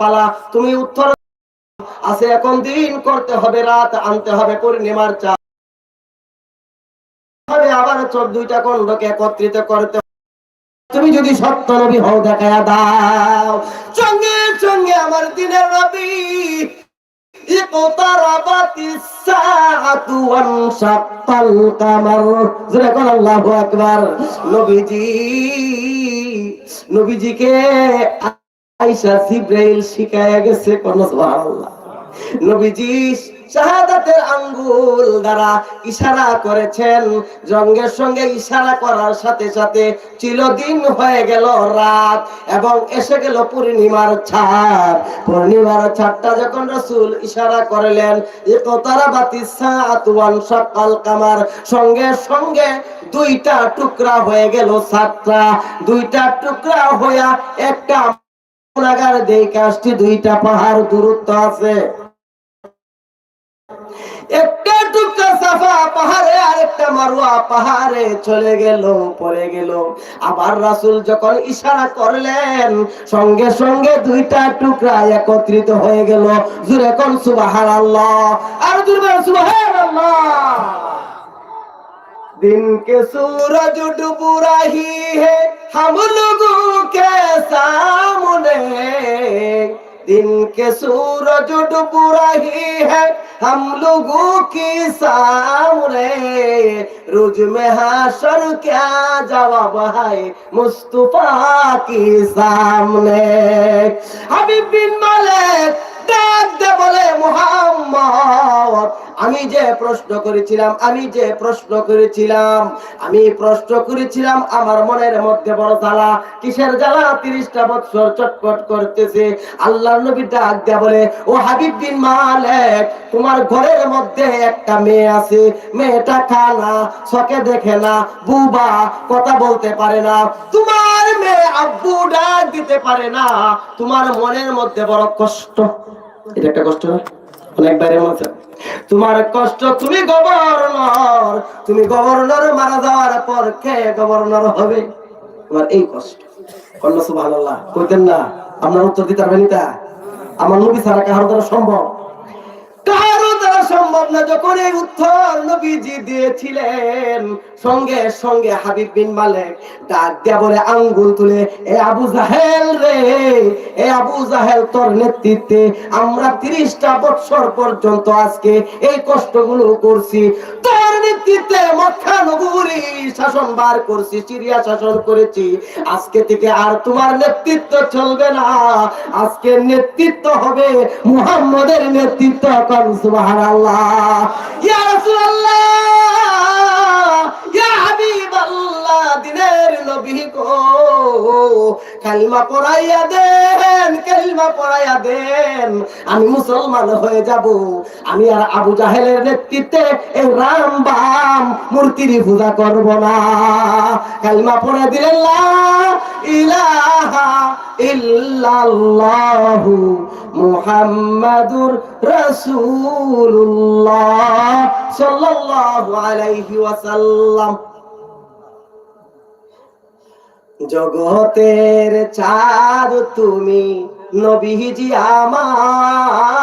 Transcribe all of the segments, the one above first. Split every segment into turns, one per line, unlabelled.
পালা, তুমি উত্তর আছে, এখন দিন করতে হবে, রাত আনতে হবে, পূর্ণিমার চা হবে আবার চোখ দুইটা একত্রিত করতে তুমি যদি সত্য নবী হও, দেখায় দাও। চঙ্গে চঙ্গে আমার দিনের রবি নবীজি, নবীজিকে আয়েশা জিব্রাইল শিখায়া গেছে কোন আঙ্গুল দ্বারা ইশারা করেছেন। জঙ্গের সঙ্গে ইশারা করার সাথে সাথে চিরদিন হয়ে গেল রাত এবং এসে গেল পূর্ণিমার ছাপ পূর্ণিমার ছাপটা যখন রসুল ইশারা করলেন কামার, সঙ্গে সঙ্গে দুইটা টুকরা হয়ে গেল সাতটা। দুইটা টুকরা হইয়া একটা গোলাগার কাজটি দুইটা পাহাড় দূরত্ব আছে। একটা টুকরা সাফা পাহাড়ে, আরেকটা মারুয়া পাহাড়ে চলে গেল, পড়ে গেল। আবার রাসুল যখন ইশারা করলেন, সঙ্গে সঙ্গে দুইটা টুকরা একত্রিত হয়ে গেল। সুবাহার আল্লাহ আর জুরে সুবাহার আল্লাহ দিন কে সূরজ ডুবু हम लोगों के सामने दिन के सूरज डूब रही है। हम लोगों के सामने रोज में हाशर क्या जवाब है मुस्तफ़ा के सामने? अभी बिन मलिक আমি যে প্রশ্ন করেছিলাম, আমি যে প্রশ্ন করেছিলাম, আমি প্রশ্ন করেছিলাম, আমার মনের মধ্যে বড় জ্বালা, কিসের জ্বালা? তিরিশটা বছর চটপট করতেছে। আল্লাহ নবী ডাক দেয়া বলে, ও হাবিব বিন মালেক, তোমার ঘরের মধ্যে একটা মেয়ে আছে, মেয়েটা খানা চোখে দেখে না, বুবা, কথা বলতে পারে না। তোমার মেয়ে আব্বু ডাক দিতে পারে না, তোমার মনের মধ্যে বড় কষ্ট। এটা একটা কষ্ট না অনেক বাইরে মনে তোমার কষ্ট তুমি গভর্নর তুমি গভর্নর মারা যাওয়ার পর কে গভর্নর হবে? তোমার এই কষ্ট। কন্যা সুবহানাল্লাহ, কইতেন না আপনার উত্তর দিতে পারবেন এটা? আমার নবী ছাড়া কাহার দ্বারা সম্ভব? সম্ভব না যখন এই উত্তর নবীজি দিয়েছিলেন। সঙ্গে সঙ্গে হাবিব বিন মালিক ডাক দিয়া বলে, আঙ্গুল তুলে, এ আবু জাহেল রে, এ আবু জাহেল তোর নেতৃত্বে আমরা তিরিশটা বছর পর্যন্ত আজকে এই কষ্টগুলো করছি। তোর নেতৃত্বে মক্কা নগরী শাসন বার করছি, সিরিয়া শাসন করেছি। আজকে থেকে আর তোমার নেতৃত্ব চলবে না। আজকে নেতৃত্ব হবে মুহাম্মদের নেতৃত্ব কর সুবহানাল্লাহ। ইয়া রাসূলুল্লাহ, ইয়া হাবিবাল্লাহ, দিনের নবী কো। পড়াইয়া দেন, কালিমা পড়াইয়া দেন। আমি মুসলমান হয়ে যাব। আমি আর আবু জাহেলের নেতৃত্বে এই রাম বাম মূর্তির পূজা করব না। কালিমা পড়ে দিলেন ইলাহা মুহাম্মাদুর রাসূলুল্লাহ জগতের চাঁদ তুমি নবীজি আমার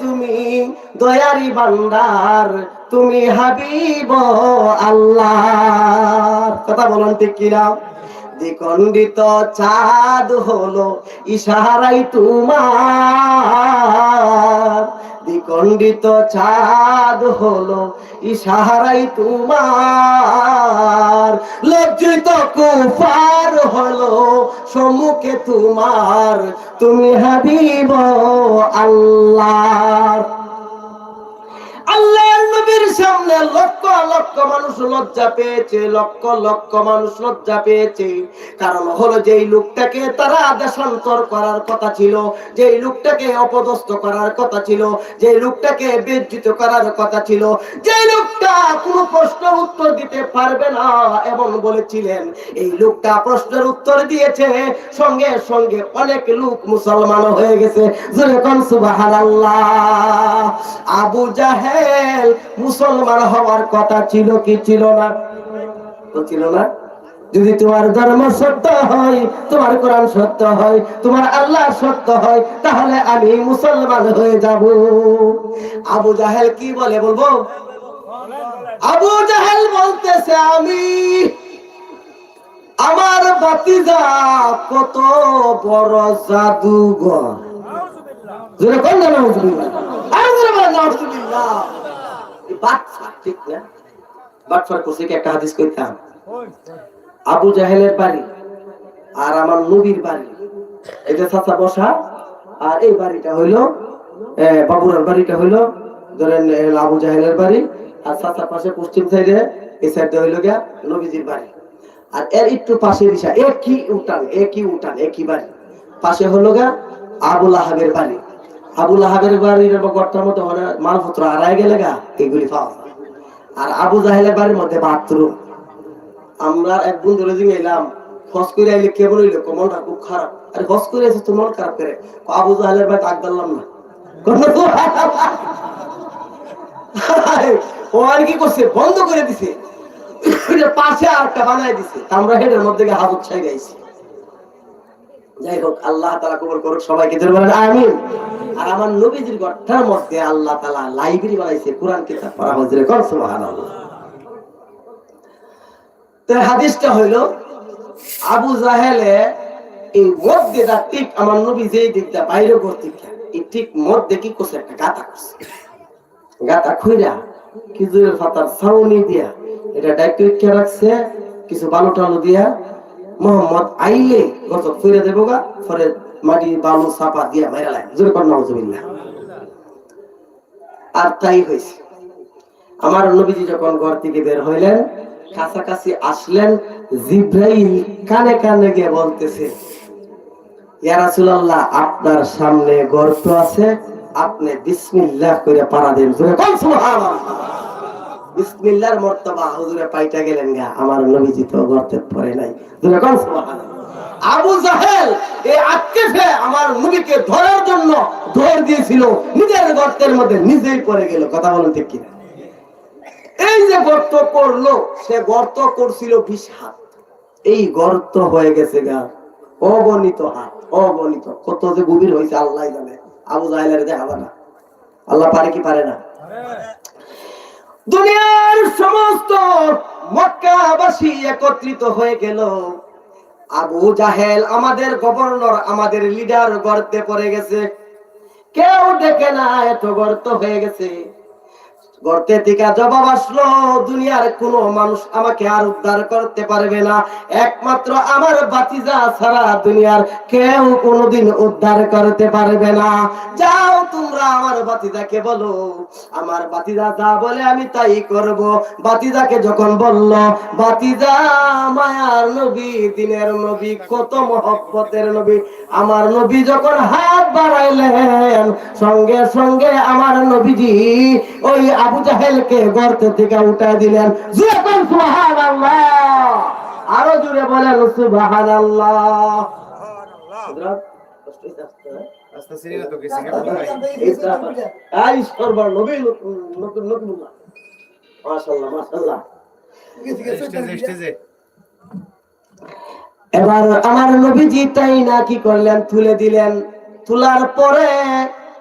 তুমি দয়ারি বান্দার তুমি হাবিব আল্লাহ কথা বলুন ঠিক কিনা? দ্বিখণ্ডিত চাঁদ হলো ইশারাই তোমার। দ্বিখণ্ডিত চাঁদ হলো ইশারাই তোমার। লজ্জিত কুফার হলো সম্মুখে তোমার তুমি হাবিব আল্লাহ। আল্লাহর নবীর সামনে লক্ষ লক্ষ মানুষ লজ্জা পেয়েছে, লক্ষ লক্ষ মানুষ লজ্জা পেয়েছে। কারণ হলো যেই লোকটাকে তারা দেশান্তর করার কথা ছিল, যেই লোকটাকে অপদস্থ করার কথা ছিল, যেই লোকটাকে বিজ্জিত করার কথা ছিল, যেই লোকটা কোনো প্রশ্নের উত্তর দিতে পারবে না এবং বলেছিলেন। এই লোকটা প্রশ্নের উত্তর দিয়েছে, সঙ্গে সঙ্গে অনেক লোক মুসলমান হয়ে গেছে। সুবহানাল্লাহ। আবু জাহেল মুসলমান হওয়ার কথা ছিল কি ছিল না ছিল না যদি তোমার ধর্ম সত্য হয় তোমার কোরআন সত্য হয় তোমার আল্লাহ সত্য হয় তাহলে আমি মুসলমান হয়ে যাব আবু জাহেল কি বলে বলব আবু জাহেল বলতেছে আমি আমার বাতিজা কত বড় জাদুঘর জোরে কোন না কি একটা হাদিস কইতাম। আবু জাহেলের বাড়ি আর আমার নবীর বাড়ি। এটা চাচা বসা, আর এই বাড়িটা হইল বাবুরার বাড়িটা হইল, ধরেন আবু জাহেলের বাড়ি, আর চাচার পাশে পশ্চিম সাইডে, এই সাইডে হইল গিয়া নবীজির বাড়ি। আর এর একটু পাশে দিশা একই উঠান একই উঠান, একই বাড়ি। পাশে হলো গা আবুল আহাবের বাড়ি। আবুল আহাবের বাড়ির গড়টার মধ্যে মালপত্র হারায় গেলে গা, এগুলি পাওয়া আর আবু জাহেলের বাড়ির মধ্যে বাথরুম। আমরা এক বন্ধু রেজিং এলাম হস করে আইলে কেমন হইল? মনটা খুব খারাপ। আরে হস করে এসে তো মন খারাপ করে। আবু জাহেলের বাড়ি আগ দিলাম না। ও আর কি করছে? বন্ধ করে দিছে। পাশে আর একটা বানাই দিছে আমরা হেডের মধ্যে হাজত ছাই গাইছি যাই হোক, আল্লাহ তালা কবর করুক, সবাইকে ধরে বলেন, আমিন। আর আমার নবীজির ঘরটার মধ্যে আল্লাহ তালা লাইব্রেরি বানাইছে, কোরআন কিতাব পড়া সুবহানাল্লাহ। তো হাদিসটা হইল, আবু জাহেলে এই মধ্যে ঠিক আমার নবী যেই দিকটা বাইরে করতে এই ঠিক মধ্যে কি করছে, একটা গাতা করছে। গাতা খেজুরের পাতার ছাউনি দিয়া, এটা ডাইরেক্ট রাখছে, কিছু বালু টালু দিয়া মোহাম্মদ আইলে গত খুইরা দেবো গা, পরে মাটি বালু চাপা দিয়া মাইরা লাগে জোরে কর নাউজুবিল্লাহ আর তাই হয়েছে। আমার নবীজি যখন ঘর থেকে বের হইলেন, কাছাকাছি আসলেন, জিব্রাইল কানে কানে গিয়ে বলতেছে, ইয়া রাসূলুল্লাহ, আপনার সামনে গর্ত আছে, আপনি বিসমিল্লাহ করে পাড়া দেন। জোরে কোন সুবহানাল্লাহ। বিসমিল্লাহর মর্তবা হুজুরে পাইটা গেলেন গা, আমার নবীজি তো গর্তে পড়ে নাই। কোন আবু জাহেল, এই আটকেছে আমার নবীকে ধরার জন্য ধর দিয়েছিল, নিজের গর্তের মধ্যে নিজেই পড়ে গেল, কথা বলেন ঠিক কিনা? এই যে গর্ত করল, সে গর্ত করছিল বিশ হাত। এই গর্ত হয়ে গেছে গা অগণিত হাত অগণিত কত যে গভীর হয়েছে আল্লাহ জানে। আবু জাহেলের দেখাবে না আল্লাহ পারে কি পারে না? দুনিয়ার সমস্ত মক্কাবাসী একত্রিত হয়ে গেল। আবু জাহেল আমাদের গভর্নর, আমাদের লিডার গর্তে পড়ে গেছে। কেউ দেখে না এত গর্ত হয়ে গেছে। গর্তে থেকে জবাব আসলো, দুনিয়ার কোন মানুষ আমাকে আর উদ্ধার করতে পারবে না। একমাত্র আমার বাতিজা ছাড়া দুনিয়ার কেউ কোনোদিন উদ্ধার করতে পারবে না। যাও তোমরা আমার বাতিজাকে বলো, আমার বাতিজা যা বলে আমি তাই করব। বাতিজাকে যখন বলল, বাতিজা, মায়ার নবী, দিনের নবী, কত মহব্বতের নবী। আমার নবী যখন হাত বাড়াইলেন, সঙ্গে সঙ্গে আমার নবীজি ওই আবু জাহেলকে গর্ত থেকে উঠাই দিলেন। আরও জুড়ে বলেন আস্তে, হ্যাঁ? এবার আমার নবীজি তাই না কি করলেন? তুলে দিলেন। তোলার পরে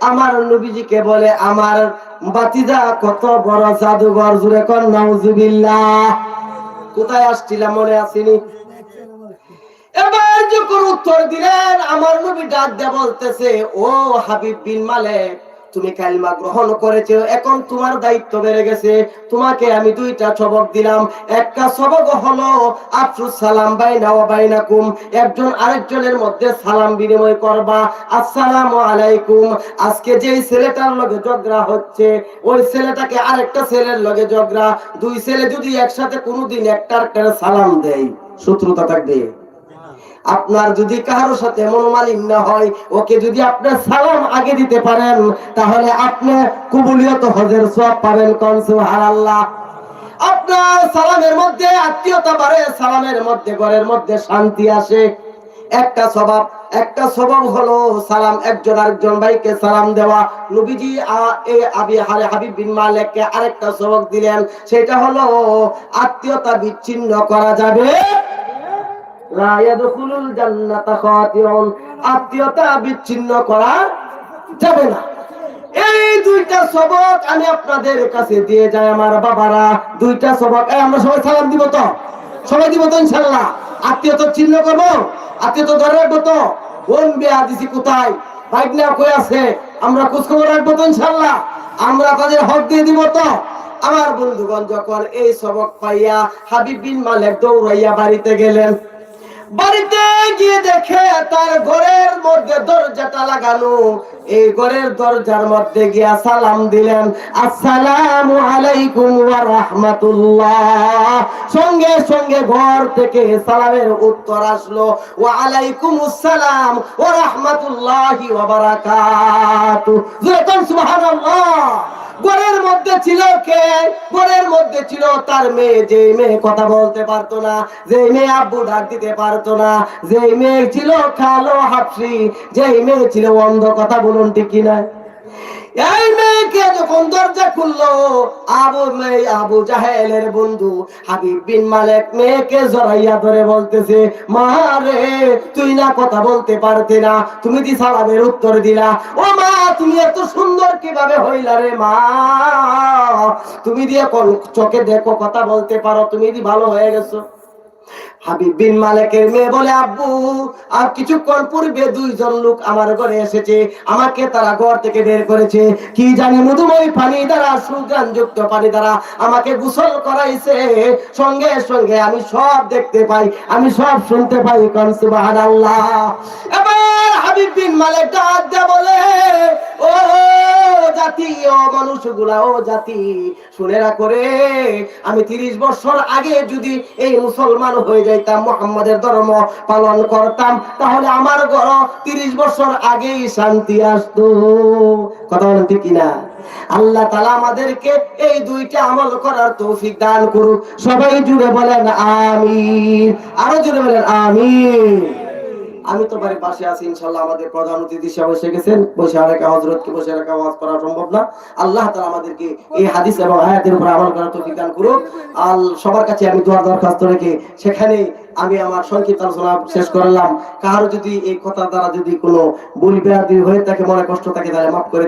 আমার নবীজিকে বলে আমার বাতিদা, কত বড় জাদুঘর জুড়ে কর, নাউজুবিল্লাহ। কোথায় আসছিলাম মনে আসেনি? এবার যখন উত্তর দিলেন, আমার নবী ডাক দিয়ে বলতেছে, ও হাবিব বিন মালিক তুমি কালিমা গ্রহণ করেছ, এখন তোমার দায়িত্ব বেড়ে গেছে। তোমাকে আমি দুইটা সবক দিলাম। একটা সবক হলো, আফসুস সালাম বাই বাইনা ওয়া বাইনাকুম। একজন আরেকজনের মধ্যে সালাম বিনিময় করবা। আসসালামু আলাইকুম। আজকে যেই ছেলেটার লগে ঝগড়া হচ্ছে, ওই ছেলেটাকে আরেকটা ছেলের লগে ঝগড়া। দুই ছেলে যদি একসাথে কোনোদিন একটা আরেকটার সালাম দেয়, শত্রুতা থাকবে। আপনার যদি কারোর সাথে মনোমালিন্য হয়, ওকে যদি আপনি সালাম আগে দিতে পারেন, তাহলে আপনি কবুলিয়ত হজের সব পাবেন কোন, সুবহানাল্লাহ। আপনার সালামের মধ্যে আত্মীয়তা বাড়ে, সালামের মধ্যে, ঘরের মধ্যে শান্তি আসে। একটা স্বভাব একটা স্বভাব হলো সালাম, একজন আরেকজন ভাইকে সালাম দেওয়া। নবীজি আবি হারে হাবিব বিন মালিককে আরেকটা সবক দিলেন। সেটা হলো আত্মীয়তা বিচ্ছিন্ন করা যাবে আত্মীয়তা বিচ্ছিন্ন করা যাবে না। এই দুইটা সবক আমি আপনাদের কাছে দিয়ে যাই আমার বাবারা। দুইটা সবক। আমরা সবাই সালাম দিব তো? সবাই দিব তো ইনশাল্লাহ আত্মীয়তা চিহ্ন করব? আত্মীয়তা ধরে রাখব তো? বোন বিয়া দিছি কোথায়? বাইক না কই আছে? আমরা খোঁজখবর রাখব তো ইনশাল্লাহ আমরা তাদের হক দিয়ে দিব তো? আমার বন্ধুগণ, যখন এই সবক পাইয়া হাবিব বিন মালিক দৌড়াইয়া বাড়িতে গেলেন বাড়িতে গিয়ে দেখে তার ঘরের মধ্যে দরজাটা লাগানো এই ঘরের দরজার মধ্যে গিয়া সালাম দিলেন, আসসালামু আলাইকুম ওয়া রাহমাতুল্লাহ। সঙ্গে সঙ্গে ঘর থেকে সালামের উত্তর আসলো, ওয়া আলাইকুম আসসালাম ওয়া রাহমাতুল্লাহি ওয়া বারাকাতু। যেরকম সুবহানাল্লাহ। ঘরের মধ্যে ছিল কে? ঘরের মধ্যে ছিল তার মেয়ে। যে মেয়ে কথা বলতে পারতো না যে মেয়ে আব্বু ডাক দিতে পারতো না যে মেয়ে ছিল কালো হাফসি যে মেয়ে ছিল অন্ধ কথা বলুন ঠিক কিনা? এই মেয়েকে যখন দরজা খুললো, আবু মেয়ে, আবু জাহেলের বন্ধু হাবিব বিন মেয়েকে জড়াইয়া ধরে বলতেছে, মা রে, তুই না কথা বলতে পারতে না। তুমি দি সালামের উত্তর দিলা। ও মা তুমি এত সুন্দর কীভাবে হইলা রে মা? তুমি দিয়ে চোখে দেখো, কথা বলতে পারো, তুমি দি ভালো হয়ে গেছো। মালিকের মেয়ে বলে, আব্বু, আর কিছুক্ষণ পূর্বে দুইজন লোক আমার ঘরে এসেছে, আমাকে তারা ঘর থেকে বের করেছে। কি জানি মধুময় পানি দ্বারা পানি দ্বারা আমাকে গোসল করাইছে। সঙ্গে সঙ্গে আমি সব দেখতে পাই, আমি সব শুনতে পাই, কোন সুবহানাল্লাহ। এবার হাবিব বিন মালিক ডাক দিয়ে বলে ও জাতি ও মানুষগুলা, ও জাতি, শুনে রাখো রে, আমি তিরিশ বছর আগে যদি এই মুসলমান হয়ে যাইতাম, মোহাম্মদের ধর্ম পালন করতাম, তাহলে আমার ঘর তিরিশ বছর আগেই শান্তি আসতো। কথা বলেন ঠিক কিনা? আল্লাহ তালা আমাদেরকে এই দুইটা আমল করার তৌফিক দান করুক। সবাই জুড়ে বলেন, আমিন। আরও জুড়ে বলেন, আমিন। আমি তো বাড়ির পাশে আছি ইনশাল্লাহ আমাদের প্রধান অতিথি হিসাবে বসে গেছেন। বসে রাখা হজরতকে বসে রাখা ওয়াজ করা সম্ভব না। আল্লাহ তালা আমাদেরকে এই হাদিস এবং আয়াতের উপর আমল করার তো বিজ্ঞান করুক। আর সবার কাছে আমি দোয়ার দরখাস্ত রেখে সেখানে আমি আমার সংক্ষিপ্ত আলোচনা শেষ করলাম। কারও যদি এই কথা দ্বারা যদি কোনো ভুল বেয়াদি হয়ে থাকে, মনে কষ্ট থাকে, তাহলে মাফ করে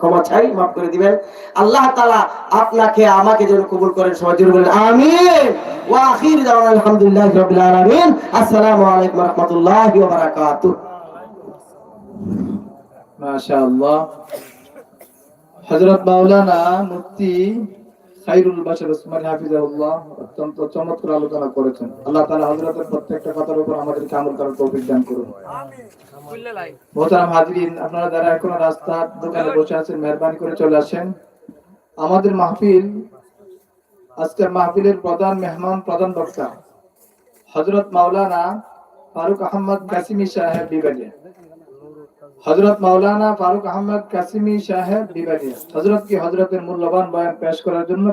ক্ষমা চাই, মাফ করে দিবেন। আল্লাহ তাআলা আপনাকে, আমাকে যেন কবুল করেন, সবাই জোরে বলেন, আমিন। ওয়া আখির দাওয়ানা আলহামদুলিল্লাহি রাব্বিল আলামিন। আসসালামু আলাইকুম ওয়া রাহমাতুল্লাহি ওয়া
মাশাআল্লাহ। হযরত মাওলানা মুফতি হাফিজাহুল্লাহ অত্যন্ত চমৎকার আলোচনা করেছেন। আল্লাহ প্রত্যেকটা কথার উপর আমাদেরকে আমল করার দান করুন। মোহতারাম হাজিরিন, আপনারা যারা এখনও রাস্তার দোকানে বসে আছেন, মেহরবানি করে চলে আসেন। আমাদের মাহফিল মাহফিলের প্রধান মেহমান, প্রধান বক্তা হযরত মাওলানা ফারুক আহমদ কাসিমি সাহেব বিবাদিয়া হজরত মাওলানা ফারুক আহমদ কাসিমি সাহেব বিবাদিয়া হজরত কি হজরতের মূল্যবান বয়ান পেশ করার জন্য